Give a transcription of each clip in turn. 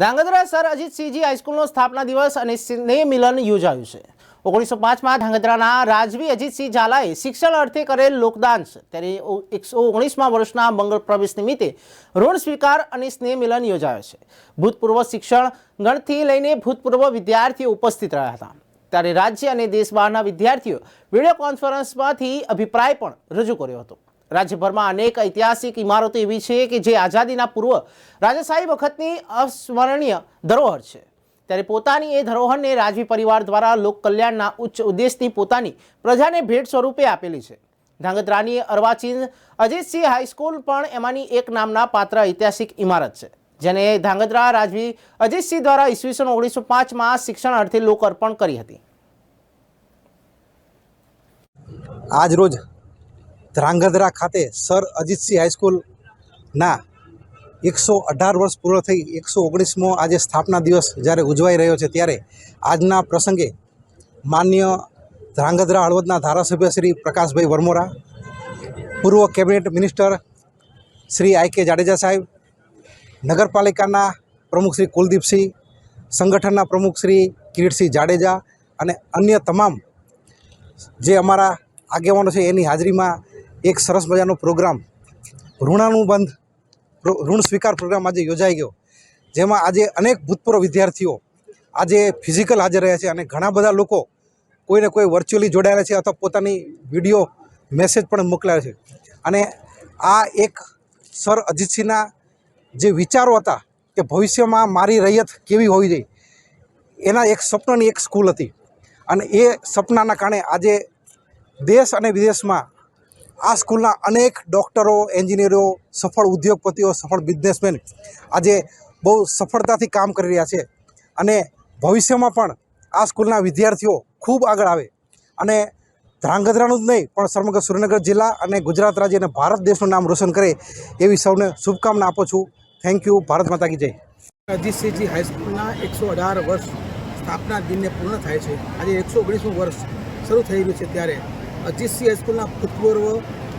Dhrangadhra sir Ajitsinhji હાઈસ્કૂલનો સ્થાપના દિવસ અને સ્નેહ મિલન યોજાયું છે. ઓગણીસો પાંચમાં ધ્રાંગધ્રાના રાજવી અજીતસિંહ ઝાલાએ શિક્ષણ અર્થે કરેલ લોકદાન છે ત્યારે એકસો ઓગણીસમાં વર્ષના મંગળ પ્રવેશ નિમિત્તે ઋણ સ્વીકાર અને સ્નેહ મિલન યોજાયો છે. ભૂતપૂર્વ શિક્ષણ ગણથી લઈને ભૂતપૂર્વ વિદ્યાર્થીઓ ઉપસ્થિત રહ્યા હતા. ત્યારે રાજ્ય અને દેશ બહારના વિદ્યાર્થીઓ વીડિયો કોન્ફરન્સમાંથી અભિપ્રાય પણ રજૂ કર્યો હતો. રાજ્યભરમાં અનેક ઐતિહાસિક ઇમારતો એવી છે કે જે આઝાદીના પૂર્વ રાજાશાહી વખતની અસ્મરણીય ધરોહર છે. ત્યારે પોતાની એ ધરોહરને રાજવી પરિવાર દ્વારા લોક કલ્યાણના ઉચ્ચ ઉદ્દેશથી પોતાની પ્રજાને ભેટ સ્વરૂપે આપેલી છે. ધાંગધ્રાની અર્વાચીન અજીતસિંહ હાઈસ્કૂલ પણ એમાંની એક નામના પાત્ર ઐતિહાસિક ઇમારત છે, જેને ધાંગધ્રા રાજવી અજીતસિંહ દ્વારા ઈસવીસન ઓગણીસો પાંચમાં શિક્ષણ અર્થે લોકાર્પણ કરી હતી. આજ રોજ ધ્રાંગધ્રા ખાતે સર અજીતસિંહ હાઈસ્કૂલના એકસો અઢાર વર્ષ પૂર્ણ થઈ, એકસો ઓગણીસમો આજે સ્થાપના દિવસ જ્યારે ઉજવાઈ રહ્યો છે ત્યારે આજના પ્રસંગે માન્ય ધ્રાંગધ્રા હળવદના ધારાસભ્ય શ્રી પ્રકાશભાઈ વરમોરા, પૂર્વ કેબિનેટ મિનિસ્ટર શ્રી આઈ કે જાડેજા સાહેબ, નગરપાલિકાના પ્રમુખ શ્રી કુલદીપસિંહ, સંગઠનના પ્રમુખ શ્રી કિરીટસિંહ જાડેજા અને અન્ય તમામ જે અમારા આગેવાનો છે એની હાજરીમાં એક સરસ મજાનો પ્રોગ્રામ. ઋણાનુબંધ ઋણ સ્વીકાર પ્રોગ્રામ આજે યોજાઈ ગયો. જેમાં આજે અનેક ભૂતપૂર્વ વિદ્યાર્થીઓ આજે ફિઝિકલ હાજર રહ્યા છે અને ઘણા બધા લોકો કોઈને કોઈ વર્ચ્યુઅલી જોડાયેલા છે અથવા પોતાની વીડિયો મેસેજ પણ મોકલ્યા છે. અને આ એક સર અજીતસિંહના જે વિચારો હતા કે ભવિષ્યમાં મારી રૈયત કેવી હોવી જોઈએ, એના એક સ્વપ્નની એક સ્કૂલ હતી. અને એ સપનાના કારણે આજે દેશ અને વિદેશમાં આ સ્કૂલના અનેક ડૉક્ટરો, એન્જિનિયરો, સફળ ઉદ્યોગપતિઓ, સફળ બિઝનેસમેન આજે બહુ સફળતાથી કામ કરી રહ્યા છે. અને ભવિષ્યમાં પણ આ સ્કૂલના વિદ્યાર્થીઓ ખૂબ આગળ આવે. અને ધ્રાંગધ્રાનું જ નહીં, પણ સમગ્ર સુરેન્દ્રનગર જિલ્લા અને ગુજરાત રાજ્ય અને ભારત દેશનું નામ રોશન કરે એવી સૌને શુભકામના આપું છું. થેન્ક યુ ભારત માતા કી જય. અજીતસિંહજી હાઈસ્કૂલના એકસો અઢાર વર્ષ સ્થાપના દિનને પૂર્ણ થાય છે. આજે એકસો ઓગણીસમું વર્ષ શરૂ થઈ રહ્યું છે ત્યારે. અજીતસિંહ હાઈસ્કૂલના ભૂતપૂર્વ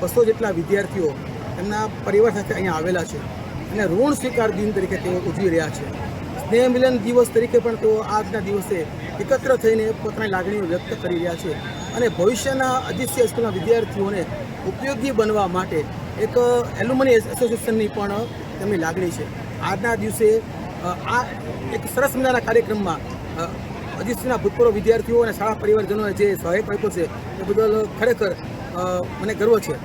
બસો જેટલા વિદ્યાર્થીઓ એમના પરિવાર સાથે અહીંયા આવેલા છે અને ઋણ સ્વીકાર દિન તરીકે તેઓ ઉજવી રહ્યા છે. સ્નેહ મિલન દિવસ તરીકે પણ તેઓ આજના દિવસે એકત્ર થઈને પોતાની લાગણીઓ વ્યક્ત કરી રહ્યા છે અને ભવિષ્યના અજીતસિંહ હાઈસ્કૂલના વિદ્યાર્થીઓને ઉપયોગી બનવા માટે એક એલ્યુમની એસોસિએશનની પણ તેમની લાગણી છે. આજના દિવસે આ એક સરસ મજાના કાર્યક્રમમાં અજીતસિંહના ભૂતપૂર્વ વિદ્યાર્થીઓ અને શાળા પરિવારજનોએ જે સહાય આપ્યો છે એ બદલ ખરેખર મને ગર્વ છે.